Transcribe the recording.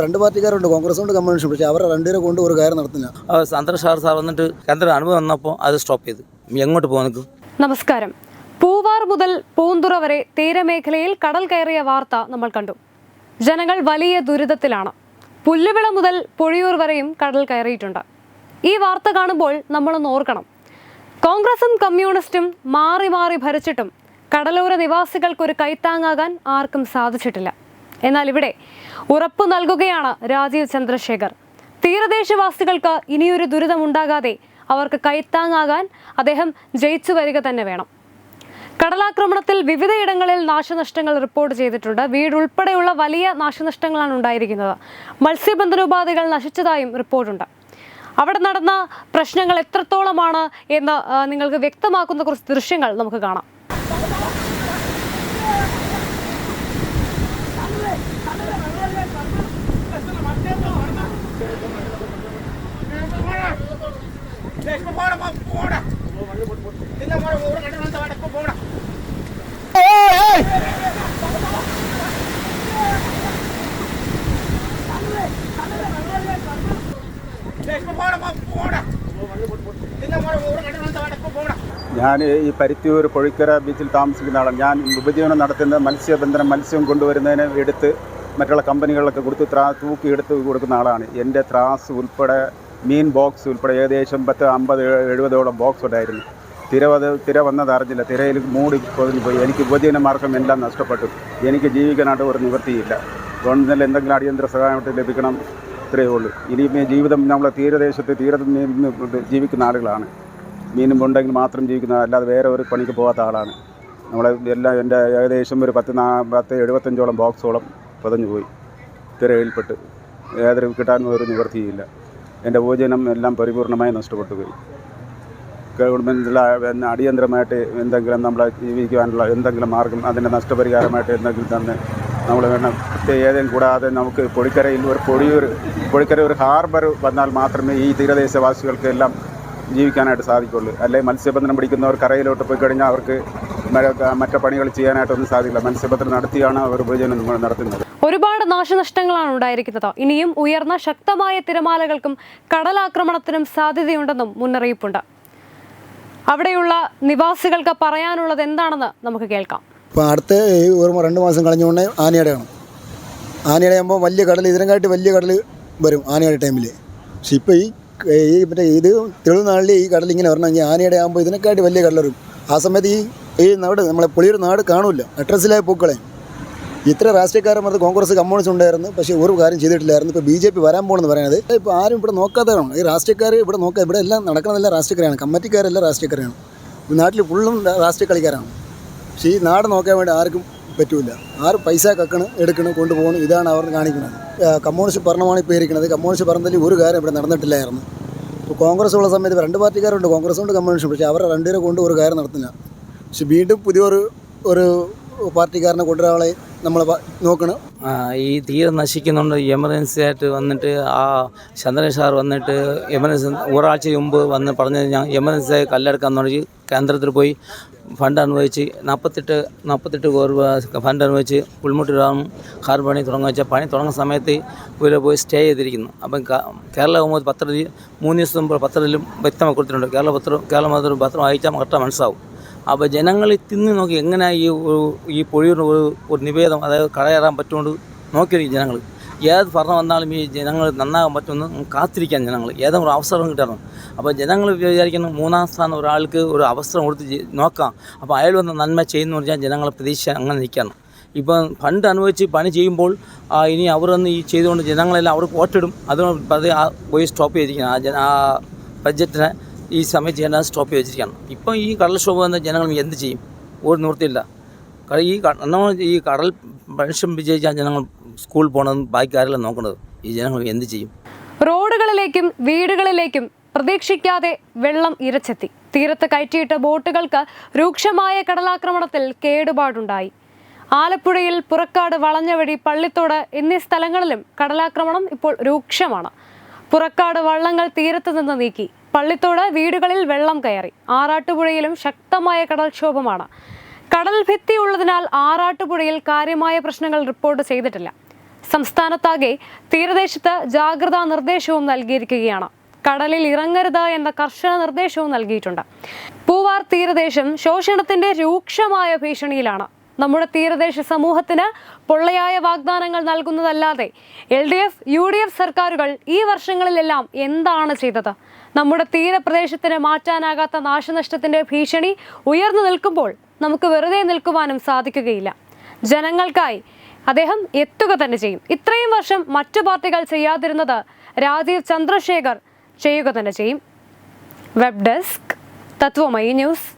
രണ്ട് പാർട്ടിക്കാരുണ്ട് കോൺഗ്രസ് ഉണ്ട് കമ്മ്യൂണിസ്റ്റ് പക്ഷേ അവരെ രണ്ടുപേരെ കൊണ്ട് ഒരു കാര്യം നടത്തില്ല. ആ ചന്ദ്രശേഖർ സാർ വന്നിട്ട് കേന്ദ്ര അനുഭവം വന്നപ്പോൾ അത് സ്റ്റോപ്പ് ചെയ്തു. എങ്ങോട്ട് പോകാൻ നമസ്കാരം. പൂവാർ മുതൽ പൂന്തുറ വരെ തീരമേഖലയിൽ കടൽ കയറിയ വാർത്ത നമ്മൾ കണ്ടു. ജനങ്ങൾ വലിയ ദുരിതത്തിലാണ്. പുല്ലുവിള മുതൽ പൊഴിയൂർ വരെയും കടൽ കയറിയിട്ടുണ്ട്. ഈ വാർത്ത കാണുമ്പോൾ നമ്മളൊന്ന് ഓർക്കണം. കോൺഗ്രസും കമ്മ്യൂണിസ്റ്റും മാറി മാറി ഭരിച്ചിട്ടും കടലോര നിവാസികൾക്കൊരു കൈത്താങ്ങാകാൻ ആർക്കും സാധിച്ചിട്ടില്ല. എന്നാൽ ഇവിടെ ഉറപ്പു നൽകുകയാണ് രാജീവ് ചന്ദ്രശേഖർ. തീരദേശവാസികൾക്ക് ഇനിയൊരു ദുരിതമുണ്ടാകാതെ അവർക്ക് കൈത്താങ്ങാകാൻ അദ്ദേഹം ജയിച്ചു വരിക തന്നെ വേണം. കടലാക്രമണത്തിൽ വിവിധയിടങ്ങളിൽ നാശനഷ്ടങ്ങൾ റിപ്പോർട്ട് ചെയ്തിട്ടുണ്ട്. വീടുൾപ്പെടെയുള്ള വലിയ നാശനഷ്ടങ്ങളാണ് ഉണ്ടായിരിക്കുന്നത്. മത്സ്യബന്ധനോപാധികൾ നശിച്ചതായും റിപ്പോർട്ടുണ്ട്. അവിടെ നടന്ന പ്രശ്നങ്ങൾ എത്രത്തോളമാണ് എന്ന് നിങ്ങൾക്ക് വ്യക്തമാക്കുന്ന കുറച്ച് ദൃശ്യങ്ങൾ നമുക്ക് കാണാം. ഞാൻ ഈ പരുത്തിയൂർ പൊഴിക്കര ബീച്ചിൽ താമസിക്കുന്ന ആളാണ്. ഞാൻ ഉപജീവനം നടത്തുന്ന മത്സ്യബന്ധനം മത്സ്യം കൊണ്ടുവരുന്നതിന് എടുത്ത് മറ്റുള്ള കമ്പനികളിലൊക്കെ കൊടുത്ത് ത്രാ തൂക്കി എടുത്ത് കൊടുക്കുന്ന ആളാണ്. എന്റെ ത്രാസ് ഉൾപ്പെടെ മീൻ ബോക്സ് ഉൾപ്പെടെ ഏകദേശം പത്ത് അമ്പത് എഴുപതോളം ബോക്സ് ഉണ്ടായിരുന്നു. തിര തിര വന്നത് അറിഞ്ഞില്ല. തിരയിൽ മൂടി പൊതിഞ്ഞു പോയി. എനിക്ക് ഉപജീവന മാർഗം എല്ലാം നഷ്ടപ്പെട്ടു. എനിക്ക് ജീവിക്കാനായിട്ട് ഒരു നിവൃത്തിയില്ല. ഗവൺമെന്റിൽ എന്തെങ്കിലും അടിയന്തര സഹായമായിട്ട് ലഭിക്കണം ഇത്രയേ ഉള്ളൂ. ഇനിയും ജീവിതം നമ്മളെ തീരദേശത്ത് തീരത്ത് ജീവിക്കുന്ന ആളുകളാണ്. മീനും ഉണ്ടെങ്കിൽ മാത്രം ജീവിക്കുന്ന അല്ലാതെ വേറെ ഒരു പണിക്ക് പോകാത്ത ആളാണ്. നമ്മളെ എല്ലാം എന്റെ ഏകദേശം ഒരു പത്ത് നാ പത്ത് എഴുപത്തഞ്ചോളം ബോക്സോളം പതഞ്ഞു പോയി. തിരയിൽപ്പെട്ട്. ഏതൊരു കിട്ടാനും ഒരു നിവർത്തിയില്ല എന്റെ ഭോജനം എല്ലാം പരിപൂർണമായി നഷ്ടപ്പെട്ടു പോയി. ഗവൺമെന്റിൽ അടിയന്തരമായിട്ട് എന്തെങ്കിലും നമ്മളെ ജീവിക്കുവാനുള്ള എന്തെങ്കിലും മാർഗം അതിന്റെ നഷ്ടപരിഹാരമായിട്ട് എന്തെങ്കിലും തന്നെ നമ്മൾ വേണം. ഏതെങ്കിലും കൂടാതെ നമുക്ക് പൊടിക്കരയിൽ ഒരു പൊടിയൂർ പൊടിക്കര ഒരു ഹാർബർ വന്നാൽ മാത്രമേ ഈ തീരദേശവാസികൾക്ക് എല്ലാം ജീവിക്കാനായിട്ട് സാധിക്കുള്ളൂ. അല്ലെങ്കിൽ മത്സ്യബന്ധനം പിടിക്കുന്നവർ കരയിലോട്ട് പോയി കഴിഞ്ഞാൽ അവർക്ക് മറ്റു പണികൾ ചെയ്യാനായിട്ടൊന്നും സാധിക്കില്ല. മത്സ്യബന്ധനം നടത്തിയാണ് അവർ ഉപജീവനം നടത്തുന്നത്. ഒരുപാട് നാശനഷ്ടങ്ങളാണ് ഉണ്ടായിരിക്കുന്നത്. ഇനിയും ഉയർന്ന ശക്തമായ തിരമാലകൾക്കും കടലാക്രമണത്തിനും സാധ്യതയുണ്ടെന്നും മുന്നറിയിപ്പുണ്ട്. അവിടെയുള്ള നിവാസികൾക്ക് പറയാനുള്ളത് എന്താണെന്ന് നമുക്ക് കേൾക്കാം. ഇപ്പോൾ അടുത്ത ഈ ഒരു രണ്ട് മാസം കഴിഞ്ഞുകൊണ്ട് ആനയടയാണ് ആനയടയാകുമ്പോൾ വലിയ കടൽ ഇതിനെക്കാട്ടി വലിയ കടൽ വരും ആനയുടെ ടൈമിൽ പക്ഷെ ഇപ്പോൾ ഈ ഈ മറ്റേ ഇത് തെളിനാളിൽ ഈ കടൽ ഇങ്ങനെ വരണമെങ്കിൽ ആനയുടെ ആകുമ്പോൾ ഇതിനെക്കാട്ടി വലിയ വരും ആ സമയത്ത് ഈ ഈ നാട് നമ്മളെ പുളിയൊരു നാട് കാണില്ല അഡ്രസ്സിലായ പൂക്കളെ. ഇത്ര രാഷ്ട്രീയക്കാരന്മാർ കോൺഗ്രസ് കമ്മ്യൂണിസ്റ്റ് ഉണ്ടായിരുന്നു പക്ഷേ ഒരു കാര്യം ചെയ്തിട്ടില്ലായിരുന്നു. ഇപ്പോൾ ബി ജെ പി വരാൻ പോകണമെന്ന് പറയുന്നത് ഇപ്പോൾ ആരും ഇവിടെ നോക്കാത്തതാണ് ഈ രാഷ്ട്രീയക്കാർ ഇവിടെ നോക്കുക ഇവിടെ എല്ലാം നടക്കുന്നതെല്ലാം രാഷ്ട്രീയക്കാരാണ് കമ്മിറ്റിക്കാരെല്ലാം രാഷ്ട്രീയക്കാരാണ്. നാട്ടിൽ ഫുള്ളും രാഷ്ട്രീയ കളിക്കാരാണ്. പക്ഷേ ഈ നാട് നോക്കാൻ വേണ്ടി ആർക്കും പറ്റൂല. ആറ് പൈസ കക്കണ് എടുക്കണം കൊണ്ടുപോകണം ഇതാണ് അവർ കാണിക്കുന്നത്. കമ്മ്യൂണിസ്റ്റ് ഭരണമാണ് ഇപ്പോൾ ഇരിക്കുന്നത് കമ്മ്യൂണിസ്റ്റ് ഭരണത്തിൽ ഒരു കാര്യം ഇവിടെ നടന്നിട്ടില്ലായിരുന്നു. ഇപ്പോൾ കോൺഗ്രസ് ഉള്ള സമയത്ത് രണ്ട് പാർട്ടിക്കാരുണ്ട്. കോൺഗ്രസ് ഉണ്ട് കമ്മ്യൂണിസ്റ്റ്. പക്ഷേ അവരെ രണ്ടുപേരെ കൊണ്ട് ഒരു കാര്യം നടത്തില്ല പക്ഷേ വീണ്ടും പുതിയൊരു ഒരു പാർട്ടിക്കാരനെ കൊണ്ടുവരാളെ നമ്മൾ നോക്കണം. ഈ തീരം നശിക്കുന്നുണ്ട്. എമർജൻസി ആയിട്ട് വന്നിട്ട് ആ ചന്ദ്രൻ സാർ വന്നിട്ട് എമർജൻസി ഒരാഴ്ച മുമ്പ് വന്ന് പറഞ്ഞത് ഞാൻ എമർജൻസി ആയി കല്ലെടുക്കാൻ തുടങ്ങി. കേന്ദ്രത്തിൽ പോയി ഫണ്ട് അനുവദിച്ച് നാൽപ്പത്തെട്ട് നാൽപ്പത്തെട്ട് കോടി രൂപ ഫണ്ട് അനുവദിച്ച് പുൽമുട്ടി ഡാം ഹാർ പണി തുടങ്ങുക വെച്ചാൽ പണി തുടങ്ങുന്ന സമയത്ത് ഇവർ പോയി സ്റ്റേ ചെയ്തിരിക്കുന്നു. അപ്പം കേരള പത്രത്തിൽ മൂന്ന് ദിവസം മുമ്പ് പത്രത്തിലും വ്യക്തമായി കൊടുത്തിട്ടുണ്ട്. കേരള പത്രം കേരള പത്രം പത്രം വായിച്ചാൽ കറക്റ്റ് മനസ്സിലാവും. അപ്പോൾ ജനങ്ങൾ തിന്ന് നോക്കി എങ്ങനെ ഈ ഈ പൊഴിയുടെ ഒരു ഒരു നിവേദം അതായത് കടയേറാൻ പറ്റുകൊണ്ട് നോക്കിയിരിക്കും ജനങ്ങൾ ഏത് ഭരണം വന്നാലും ഈ ജനങ്ങൾ നന്നാകാൻ പറ്റുമെന്ന് കാത്തിരിക്കാൻ ജനങ്ങൾ ഏതെങ്കിലും ഒരു അവസരം കിട്ടണം. അപ്പോൾ ജനങ്ങൾ വിചാരിക്കുന്നു മൂന്നാം സ്ഥാനം ഒരാൾക്ക് ഒരു അവസരം കൊടുത്ത് നോക്കാം. അപ്പോൾ അയാൾ വന്ന നന്മ ചെയ്യുന്നു പറഞ്ഞാൽ ജനങ്ങളെ പ്രതീക്ഷ അങ്ങനെ നിൽക്കണം ഇപ്പം ഫണ്ട് അനുവദിച്ച് പണി ചെയ്യുമ്പോൾ ഇനി അവർ വന്ന് ഈ ചെയ്തുകൊണ്ട് ജനങ്ങളെല്ലാം അവർക്ക് വോട്ടിടും ആ പോയി സ്റ്റോപ്പ് ചെയ്തിരിക്കണം ആ ബഡ്ജറ്റിനെ ഈ സമയത്ത് ചെയ്യേണ്ട സ്റ്റോപ്പ് ചെയ്ത് വെച്ചിരിക്കുകയാണ് ഇപ്പം ഈ കടൽക്ഷോഭം വന്ന ജനങ്ങൾ എന്ത് ചെയ്യും? ഒരു നിവൃത്തിയില്ല. ഈ നമ്മൾ ഈ കടൽ മനുഷ്യൻ വിജയിച്ചാൽ ജനങ്ങൾ സ്കൂൾ പോകണമെന്ന് ബാക്കി ആരെല്ലാം നോക്കുന്നത് ഈ ജനങ്ങൾ എന്ത് ചെയ്യും? റോഡുകളിലേക്കും വീടുകളിലേക്കും പ്രതീക്ഷിക്കാതെ വെള്ളം ഇരച്ചെത്തി. തീരത്ത് കയറ്റിയിട്ട ബോട്ടുകൾക്ക് രൂക്ഷമായ കടലാക്രമണത്തിൽ കേടുപാടുണ്ടായി. ആലപ്പുഴയിൽ പുറക്കാട് വളഞ്ഞവഴി പള്ളിത്തോട് എന്നീ സ്ഥലങ്ങളിലും കടലാക്രമണം ഇപ്പോൾ രൂക്ഷമാണ്. പുറക്കാട് വള്ളങ്ങൾ തീരത്ത് നിന്ന് നീക്കി. പള്ളിത്തോട് വീടുകളിൽ വെള്ളം കയറി. ആറാട്ടുപുഴയിലും ശക്തമായ കടൽക്ഷോഭമാണ്. കടൽ ഭിത്തി ഉള്ളതിനാൽ ആറാട്ടുപുഴയിൽ കാര്യമായ പ്രശ്നങ്ങൾ റിപ്പോർട്ട് ചെയ്തിട്ടില്ല. സംസ്ഥാനത്താകെ തീരദേശത്ത് ജാഗ്രതാ നിർദ്ദേശവും നൽകിയിരിക്കുകയാണ്. കടലിൽ ഇറങ്ങരുത് എന്ന കർശന നിർദ്ദേശവും നൽകിയിട്ടുണ്ട്. പൂവാർ തീരദേശം ശോഷണത്തിന്റെ രൂക്ഷമായ ഭീഷണിയിലാണ്. നമ്മുടെ തീരദേശ സമൂഹത്തിന് പൊള്ളയായ വാഗ്ദാനങ്ങൾ നൽകുന്നതല്ലാതെ L D F U D F സർക്കാരുകൾ ഈ വർഷങ്ങളിലെല്ലാം എന്താണ് ചെയ്തത്? നമ്മുടെ തീരപ്രദേശത്തിന് മാറ്റാനാകാത്ത നാശനഷ്ടത്തിന്റെ ഭീഷണി ഉയർന്നു നിൽക്കുമ്പോൾ നമുക്ക് വെറുതെ നിൽക്കുവാനും സാധിക്കുകയില്ല. ജനങ്ങൾക്കായി അദ്ദേഹം എത്തുക തന്നെ ചെയ്യും. ഇത്രയും വർഷം മറ്റു പാർട്ടികൾ ചെയ്യാതിരുന്നത് രാജീവ് ചന്ദ്രശേഖർ ചെയ്യുക തന്നെ ചെയ്യും. Web desk Tatwamayi news